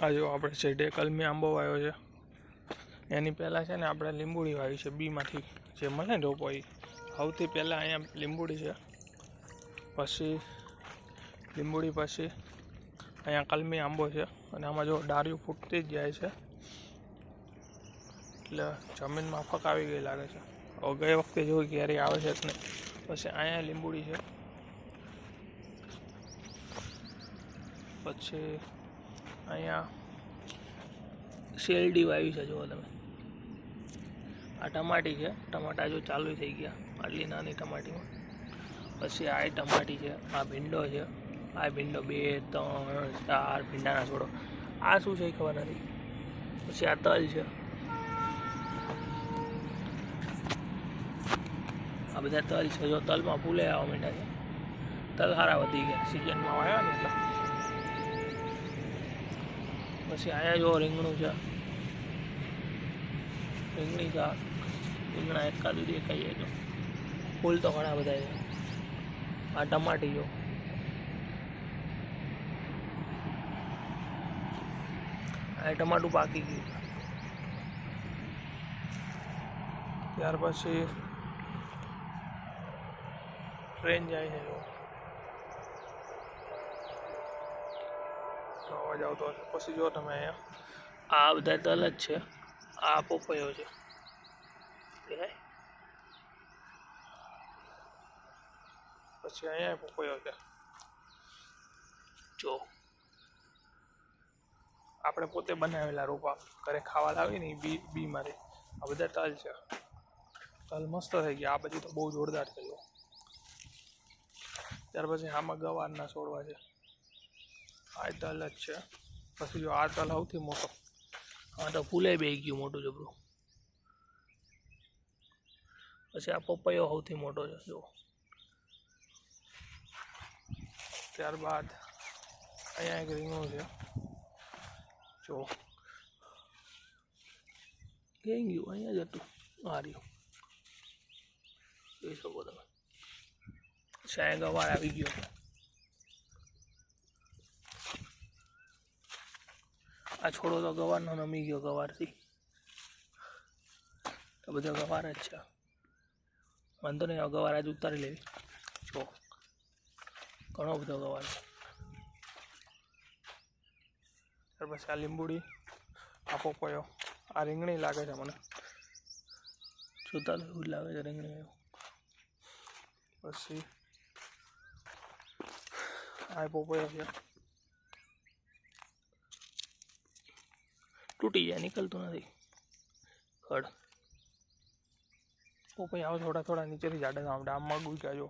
આ જો આપણે શેઢે કલમી આંબો વાવ્યો છે. એની પહેલાં છે ને આપણે લીંબુડી વાવી છે બીમાંથી જે મળે ને રોપો એ સૌથી પહેલાં અહીંયા લીંબુડી છે. પછી લીંબુડી પછી અહીંયા કલમી આંબો છે. અને આમાં જો ડાળીઓ ફૂટતી જ જાય છે. એટલે જમીનમાં ફક આવી ગઈ લાગે છે. હવે ગઈ વખતે જોઈ કેરી આવે છે જ નહીં. પછી અહીંયા લીંબુડી છે. પછી અહીંયા. શેલડી વાવી છે, જુઓ તમે. આ ટમાટી છે. ટમાટા જો ચાલુ થઈ ગયા, આટલી નાની ટમાટીમાં. પછી આ ટમાટી છે, આ ભીંડો છે. આ ભીંડો બે, ત્રણ, ચાર ભીંડાના છોડો. આ શું છે ખબર નથી. પછી આ તલ છે. આ બધા તલ છે. જો તલમાં ફૂલે આવવા માંડ્યા છે. તલ સારા વધી ગયા. સિઝનમાં આવ્યા ને એટલે. પછી અહીંયા જો રીંગણું છે. રીંગણી શાક. રીંગણા એકાદું દેખાઈ જાય તો ફૂલ તો ઘણા બધા છે. આ ટમાટી જો. આ ટમાટું પાકી ગયું. ત્યાર પછી ટ્રેન જાય છે જો તો અવાજ આવતો હશે પછી જો તમે અહીંયા. આ બધા તલ જ છે. આ પોપૈયો છે. પછી અહીંયા પોપૈયો છે. જો. આપણે પોતે બનાવેલા રોપા. ઘરે ખાવા લાવી ને એ બી બીમાંથી આ બધા તલ છે. તલ મસ્ત થઈ ગયા. આ બધી તો બહુ જોરદાર થયું ત્યાર પછી આમાં ગવારના છોડવા છે. આ તલ જ છે. પછી જો આ તલ સૌથી મોટો. આ તો ફૂલે બે ગયું મોટું જબરું. પછી આ પપૈયો સૌથી મોટો છે જો ત્યારબાદ અહીંયા એક રીંગણું છે. જો ક્યાં ગયું? અહીંયા જ હતું. આ જોઈ શકો તમે. અહીંયા ગવાર આવી ગયો. આ છોડો તો ગવારનો નમી ગયો, ગવારથી. આ બધો ગવાર જ છે. વાંધો નહીં, આ ગવાર આજે ઉતારી લેવી. જો, ઘણો બધો ગવાર છે. ત્યાર પછી આ લીંબુડી આ પોપયો આ રીંગણી લાગે છે મને. જોતા તો એવું લાગે છે રીંગણી પછી આ પોપયો છે. તૂટી જાય, નીકળતું નથી. ખડ. પછી આવો થોડા થોડા નીચેથી જાડે આમ આમ મગ ઉગ્યા, જો.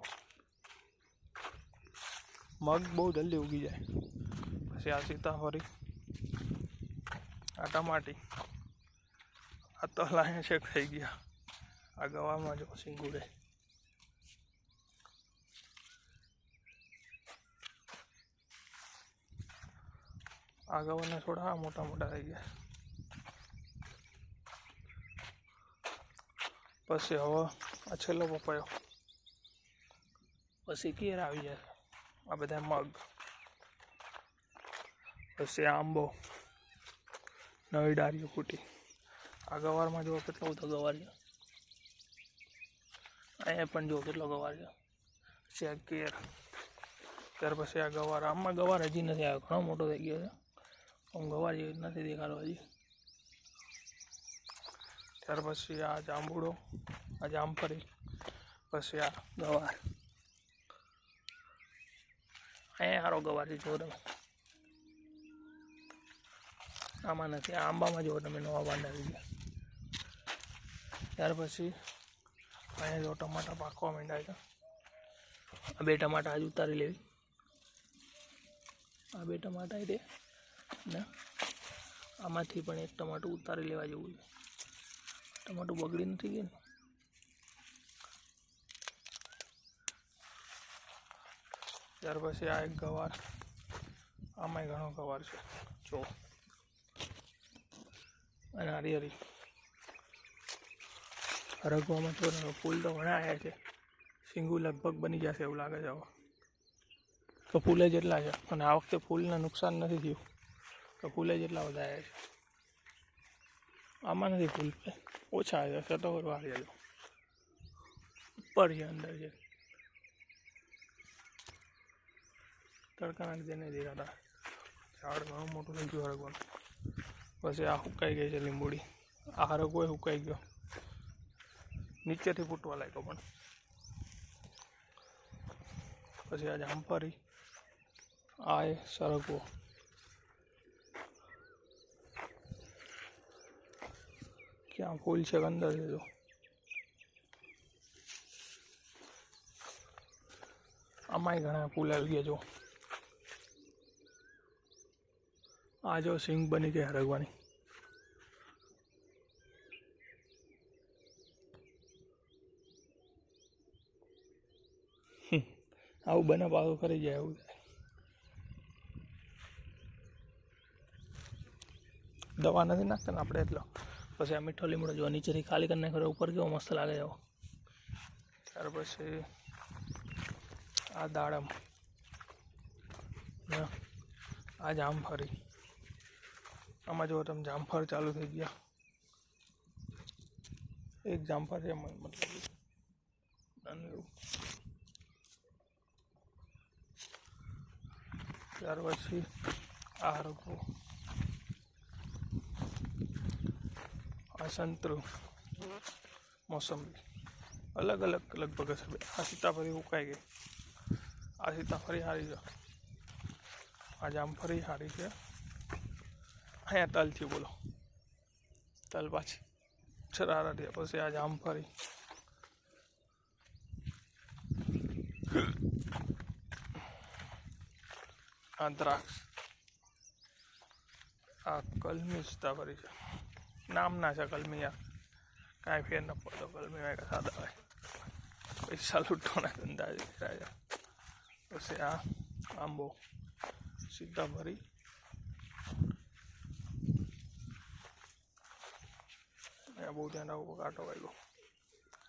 મગ બહુ જલ્દી ઉગી જાય. પછી આ સીતાફળી આ ટમાટી, આ તો લાયા શેક થઈ ગયા. આ ગવામાં જો સિંગુડે. આ ગવાના થોડા મોટા મોટા થઈ ગયા. પછી હવે આ છેલ્લો પપૈયો. પછી કેર આવી જાય. આ બધા મગ. પછી આંબો. નવી ડાળીઓ ફૂટી આ ગવારમાં જુઓ કેટલો બધો ગવાર છે અહીંયા પણ જુઓ કેટલો ગવાર છે પછી આ કેર ત્યાર પછી આ ગવાર. આમાં ગવાર હજી નથી આવ્યો. ઘણો મોટો થઈ ગયો છે. આમ ગવાર જેવી નથી દેખાડો હજી. ત્યાર પછી આ જાંબુડો આ જામફળી પછી આ ગવાર. અહીંયા સારો ગવાર છે જો તમે. આમાં નથી, આ આંબામાં જુઓ તમે, નવા પાંડા આવી ગયા. ત્યાર પછી અહીંયા જો ટમાટા પાકવા માંડ્યા છે. આ બે ટમાટા આજ ઉતારી લેવી. આ બે ટમાટા એ ને, આમાંથી પણ એક ટમાટું ઉતારી લેવા જેવું છે. ટમાટું બગડી નથી ગયું ત્યાર પછી આ એક ગવાર, આમાંય ઘણો ગવાર છે. જો. અને હરી હરી રગવામાં તો ફૂલ તો ઘણા આવ્યા છે. સિંગુ લગભગ બની જશે એવું લાગે છે હવે. તો ફૂલે જેટલા છે. અને આ વખતે ફૂલને નુકસાન નથી થયું. તો ફૂલે જેટલા બધા આવ્યા છે. આમાં નથી ફૂલ ઓછા આવ્યા કરવા જો ઉપર છે અંદર છે. તડકાના લીધે નહીં દેખાતા. ઝાડ ઘણું મોટું થઈ ગયું હરગવાનું. પછી આ સુકાઈ ગઈ છે લીંબુડી. આ હરગવો સુકાઈ ગયો. નીચેથી ફૂટવા લાગ્યો પણ. પછી આ જામફરી આ એ સરગવો. ક્યાં ફૂલ છે અંદર જો. આમાંય ઘણા ફૂલ આવી ગયા જો. આ જો સિંગ બની ગઈ હરગવાની આવું બને પાછું કરી જાય એવું દવા નથી નાખતા આપણે એટલો. પછી આ મીઠો લીમડો જો નીચેથી ખાલી કરી નાખ્યો ઉપર કેવો મસ્ત લાગે એવો. ત્યાર પછી આ દાડમ. આ જામફળી. આમાં જો તમે, જામફળ ચાલુ થઈ ગયા. એક જામફળ છે મતલબ ત્યાર પછી આ હરકું આ સંતરું મોસંબી અલગ અલગ લગભગ હશે આ સીતાફળી ઉકાઈ ગઈ. આ સીતાફળી સારી છે. આ જામફળી સારી છે. અહીંયા તલ છે બોલો. તલ પાછી. શરારટી પછી આ જામફળી આ દ્રાક્ષ. આ કલમી સીતાફળી છે. નામ ના છે કલમિયા. કાંઈ ફેર ન પડતો કલમિયા કે સાદા હોય. પૈસા લૂંટવાના ધંધા છે. રાજા પછી આ આંબો સીધા ભરી બહુ ધ્યાન રાખવું કાંટો વાગ્યો.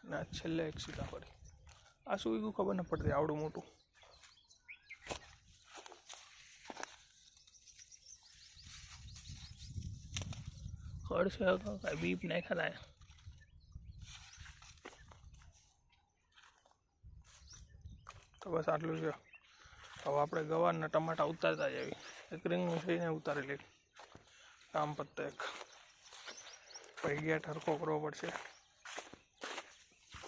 ને આ છેલ્લે એક સીતાફળી આ શું ખબર ન પડતી, આવડું મોટું. ખડ છે કાંઈ બીપ નાખ્યા હતા તો બસ આટલું છે. હવે આપણે ગવારના ટમાટા ઉતારતા જઈએ. એક રીંગનું થઈને ઉતારી લઈ કામ પત્તા એક. પછી ગેટ હરખો કરવો પડશે.